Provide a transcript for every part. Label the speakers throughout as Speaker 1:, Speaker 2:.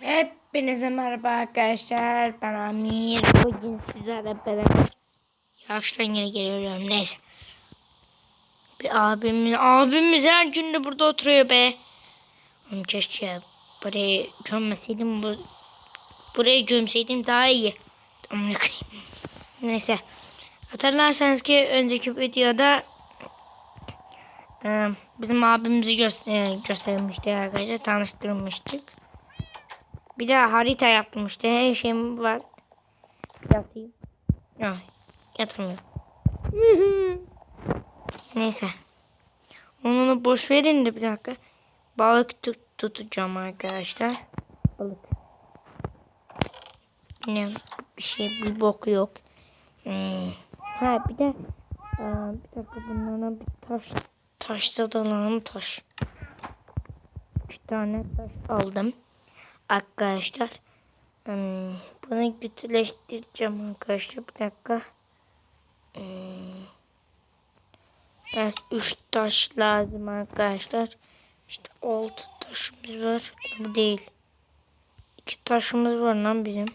Speaker 1: Hepinize merhaba arkadaşlar. Ben Amir. Bugün sizlerle beraber yaştan yine geliyorum. Neyse. Bir abimiz, abimiz her gün de burada oturuyor be. Oğlum keşke buraya gömmeseydim. Bu, buraya gömseydim daha iyi. Neyse. Hatırlarsanız ki önceki videoda bizim abimizi göster göstermiştik arkadaşlar. Tanıştırmıştık. Bir de harita yapmıştı. Her şeyim var. Yatayım. Ya yatamıyor. Neyse. Onu boş verin de bir dakika. Balık tut tutacağım arkadaşlar. Balık. Ne bir şey bir bok yok. Hmm. Ha bir de aa, bir dakika bunlara bir taş taş da alalım taş. İki tane taş aldım arkadaşlar. Hmm, bunu güçleştireceğim arkadaşlar. Bir dakika. Hmm. Evet, üç taş lazım arkadaşlar. İşte altı taşımız var. Bu değil. İki taşımız var lan bizim.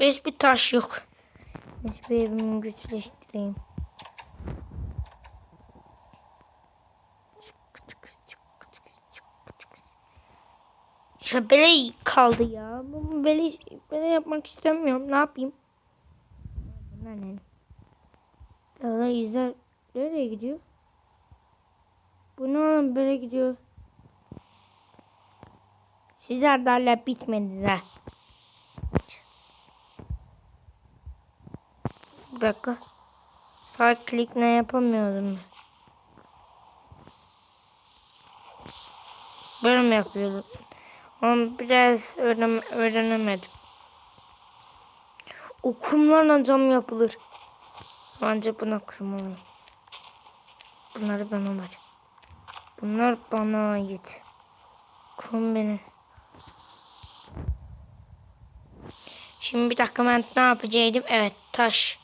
Speaker 1: Beş bir taş yok. Neyse bir evimi güçleştireyim. Ya bele kaldı ya. Bu bele, bele yapmak istemiyorum. Ne yapayım? Bunlar ne? Ya yüzler nereye gidiyor? Bu ne oğlum böyle gidiyor? Sizler de hala bitmediniz ha. Bir dakika. Sağ klik ne yapamıyordum. Böyle mi yapıyordum? Ama biraz öğren öğrenemedim. Okumlarla cam yapılır. Ancak buna kırmalıyım. Bunları bana ver. Bunlar bana ait. Kum beni. Şimdi bir dakika ben ne yapacaktım? Evet taş.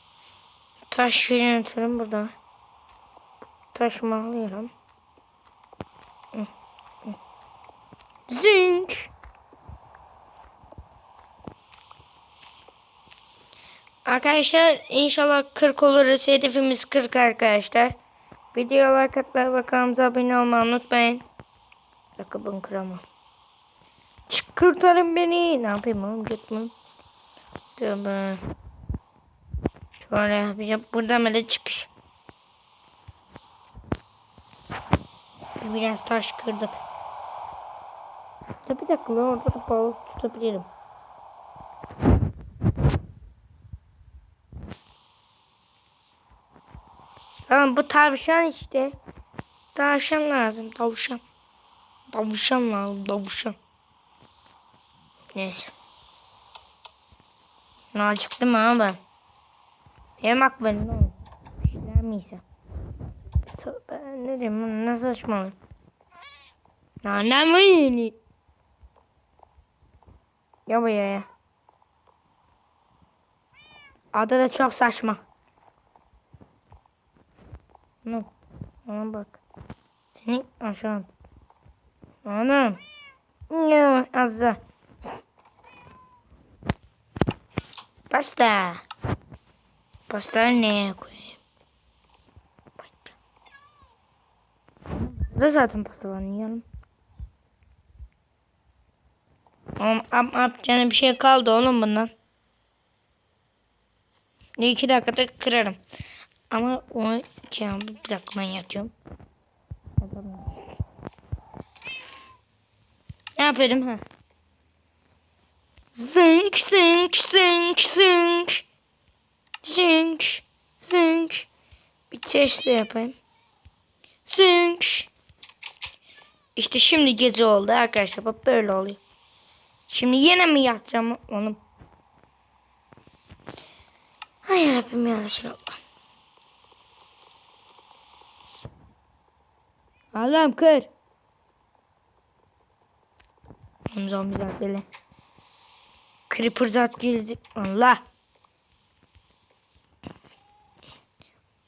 Speaker 1: Taş yönetiyorum burada. Taşımı alıyorum. Zink. Arkadaşlar inşallah 40 oluruz. Hedefimiz 40 arkadaşlar. Videolar katlar ve kanalımıza abone olmayı unutmayın. Dakika bunu kıramam. Çık kurtarın beni. Ne yapayım oğlum gitmem. Tamam. Şöyle yapacağım. Buradan böyle çıkış. Biraz taş kırdık. Ya bir dakika lan orada da balık tutabilirim. Tamam bu tavşan işte. Tavşan lazım tavşan. Tavşan lazım tavşan. Neyse. Ne acıktım ha ben. Yemek benim oğlum. Şeyler mi yesem? Tövbe ne diyeyim ne saçmalık. Annem mi Ya buraya ya. Adı da çok saçma. Ne? Ona bak. Seni aşağı. Anam. Ya azza. Pasta. Pasta neye koyayım? Pasta. Da zaten pastalarını yiyelim. Ap canım bir şey kaldı oğlum bundan. Bir iki dakikada kırarım. Ama onu şey, bir dakika ben yatıyorum. Ne yapıyorum ha? Zınk zınk zınk zınk. Zınk zınk. Bir çeşitli yapayım. Zınk. İşte şimdi gece oldu arkadaşlar. Bak böyle oluyor. Şimdi yine mi yatacağım onu? Hay Rabbim ya Resulallah. Allah'ım kır. Zombiler böyle. Creeper zat girdi. Allah.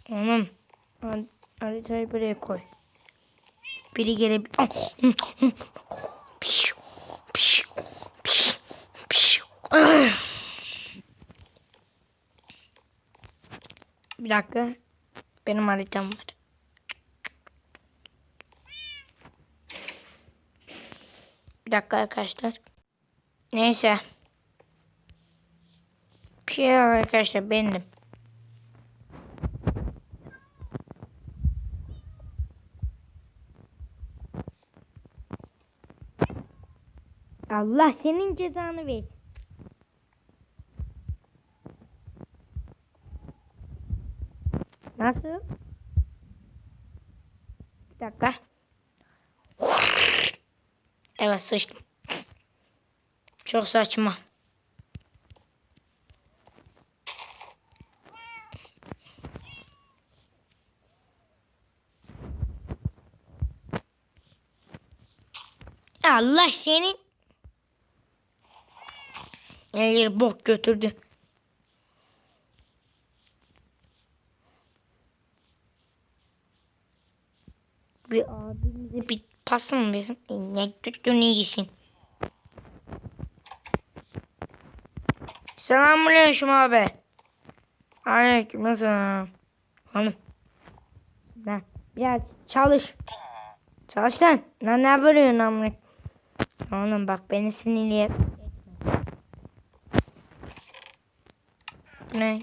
Speaker 1: Oğlum. Haritayı buraya koy. Biri gelebilir. Piş, piş. Bir dakika. Benim haritam var. Bir dakika arkadaşlar. Neyse. Şey arkadaşlar benim. Allah senin cezanı versin. Nasıl? Bir dakika. Evet sıçtım. Çok saçma. Allah senin. Her bok götürdü. Bir abimize bir pasta mı versin? E, Ne tuttuğunu yesin. Selamünaleyküm abi. Aleyküm nasıl? Hanım. Lan biraz çalış. Çalış lan. Lan ne vuruyorsun amına? Oğlum bak beni sinirliye. Ne?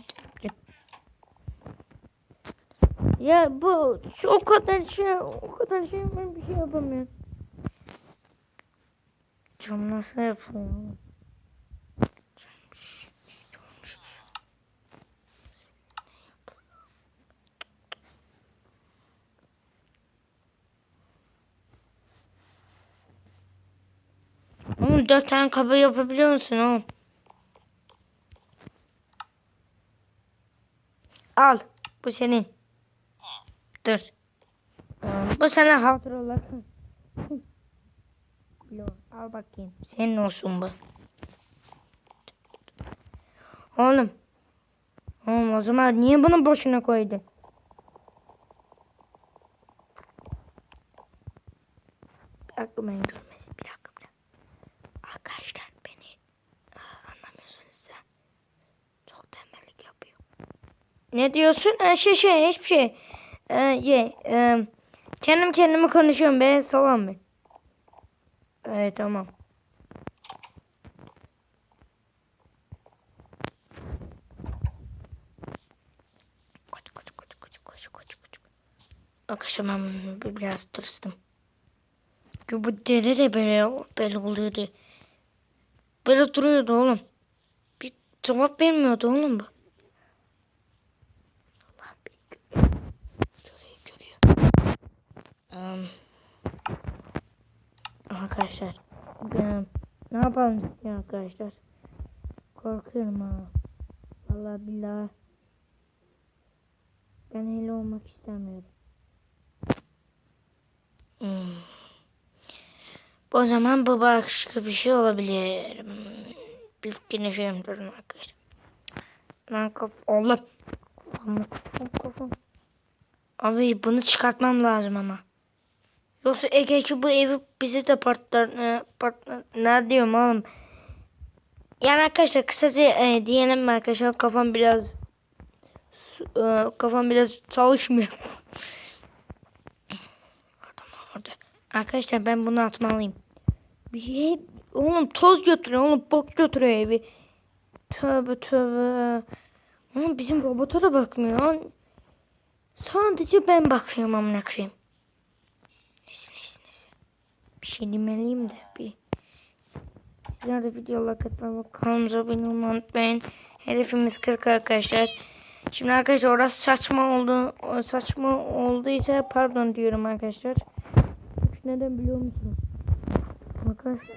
Speaker 1: Ya bu şu o kadar şey o kadar şey ben bir şey yapamıyorum. Cam nasıl yapıyor? Oğlum dört tane kaba yapabiliyor musun oğlum? Al. Bu senin. Dur. Bu sana hatıra Lo, al bakayım. Senin olsun bu. Oğlum. Oğlum o zaman niye bunu boşuna koydun? Ben görmesin. Bir dakika bir dakika. Arkadaşlar beni anlamıyorsunuz sen. Çok tembellik yapıyor. Ne diyorsun? E, şey şey hiçbir şey. E, ye, e, kendim kendime konuşuyorum be. Salam be. Evet tamam. Koç koç koç koç koç koç koç. Arkadaşlar ben bir- biraz tırstım. Çünkü bu deli de böyle, böyle oluyordu. Böyle duruyordu oğlum. Bir cevap vermiyordu oğlum bu. Arkadaşlar. Ben, ne yapalım siz ya arkadaşlar? Korkuyorum ha. Vallahi billahi. Ben öyle olmak istemiyorum. Hmm. O zaman bu başka bir şey olabilir. Bir fikrini şeyim durun arkadaşlar. Lan Allah. Kafam kafam kafam. Abi bunu çıkartmam lazım ama. Yoksa Ege bu evi bizi de patlar. E, patlar. Ne diyorum oğlum? Yani arkadaşlar kısaca e, diyelim arkadaşlar kafam biraz e, kafam biraz çalışmıyor. Arkadaşlar ben bunu atmalıyım. Bir şey oğlum toz götürüyor oğlum bok götürüyor evi. Tövbe tövbe. Oğlum bizim robota da bakmıyor. Sadece ben bakıyorum amına koyayım. Bir şey demeliyim de bir. Sizler de videolar katılmak kanalımıza abone olmayı unutmayın. Hedefimiz 40 arkadaşlar. Şimdi arkadaşlar orası saçma oldu. o Saçma olduysa pardon diyorum arkadaşlar. Neden biliyor musunuz? Arkadaşlar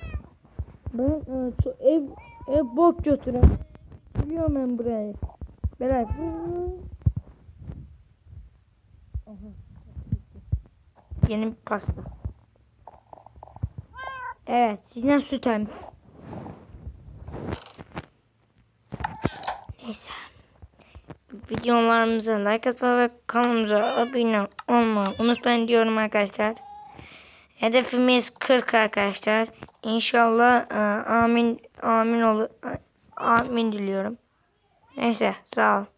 Speaker 1: ben e, şu ev ev bok götüren biliyorum ben burayı. Aha. Yeni bir pasta. Evet, sizden süt em. Neyse. Videolarımıza like atmayı ve kanalımıza abone olmayı unutmayın diyorum arkadaşlar. Hedefimiz 40 arkadaşlar. İnşallah e, amin amin olur. Amin diliyorum. Neyse sağ ol.